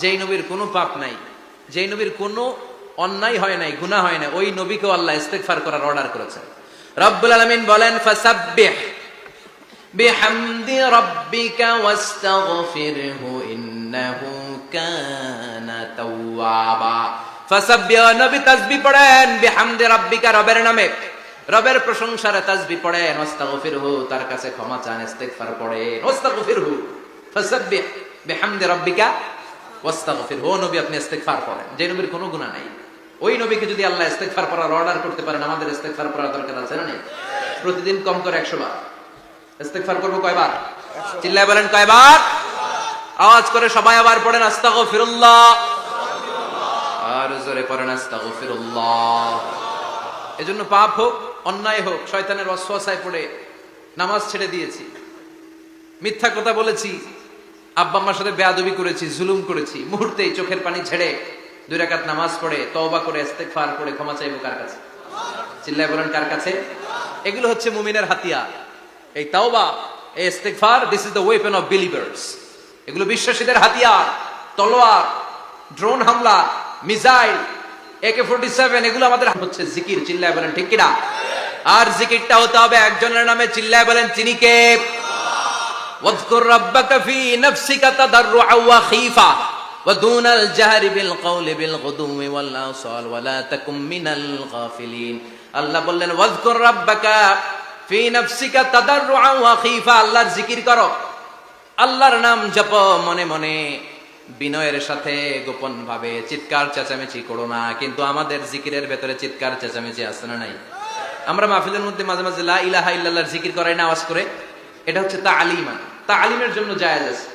যেই নবীর কোনো পাপ নাই, যেই নবীর কোনো অন্যায় হয় নাই, গুনাহ হয় না ওই নবীকেও আল্লাহ ইস্তেগফার করার অর্ডার করেছেন রব্বুল আলামিন বলেন ওয়াস্তাগফিরহু ইন্নাহু কানা তাওয়াবা। ফাসাব্বিহ, নবী তাসবিহ পড়েন রবের নামে। রবের প্রশংসারে তাসবিহ পড়েন তার কাছে ক্ষমা চান, ইস্তেগফার পড়েন ওয়াস্তাগফিরহু ফাসাব্বিহ ওয়াস্তাগফিরহু ও নবী, আপনি পড়েন। যে নবীর কোনো নাই। ওই নবীকে যদি আল্লাহ করার অর্ডার করতে পারেন, আমাদের করার দরকার আছে না প্রতিদিন কম করে 100 বার। কয়বার? চিল্লায় বলেন কয়বার? আওয়াজ করে সবাই আবার পড়েন আর জোরে পড়েন পাপ হোক, অন্যায় হোক, শয়তানের অশ্বাসায় পড়ে নামাজ ছেড়ে দিয়েছি। মিথ্যা কথা বলেছি আব্বা আম্মার সাথে বেয়াদবি করেছি, জুলুম করেছি, মুহূর্তেই চোখের পানি ছেড়ে দুই রাকাত নামাজ পড়ে, তওবা করে, ইস্তেগফার করে ক্ষমা চাইব কার কাছে? চিল্লায় বলেন কার কাছে? এগুলো হচ্ছে মুমিনের হাতিয়ার। এই তাওবা, এই ইস্তেগফার this is the weapon of believers এগুলো বিশ্বাসীদের হাতিয়ার, তলোয়ার ড্রোন হামলা, মিসাইল একে ফোর্টি সেভেন এগুলো আমাদের হচ্ছে জিকির, চিল্লায় বলেন ঠিক কিনা? আর জিকিরটা হতে হবে একজনের নামে, চিল্লায় বলেন তিনি واذكر ربك في نفسك تضرعا وخيفا ودون الجهر بالقول بالغدو والآصال ولا تكن من الغافلين আল্লাহ বললেন ওয়াজকুর রাব্বাকা ফি নাফসিকা তাদাররুআন ওয়া খীফা আল্লাহর জিকির করো আল্লাহর নাম জপ মনে মনে বিনয়ের সাথে গোপন ভাবে চিৎকার চেঁচামেচি করো না কিন্তু আমাদের জিকিরের ভেতরে চিৎকার চেঁচামেচি আছে না নাই আমরা মাহফিলের মধ্যে মাঝে মাঝে লা ইলাহা ইল্লাল্লাহর জিকির করাই না আওয়াজ করে এটা হচ্ছে তা আলিমা তা আলিমের জন্য জায়েজ আছে।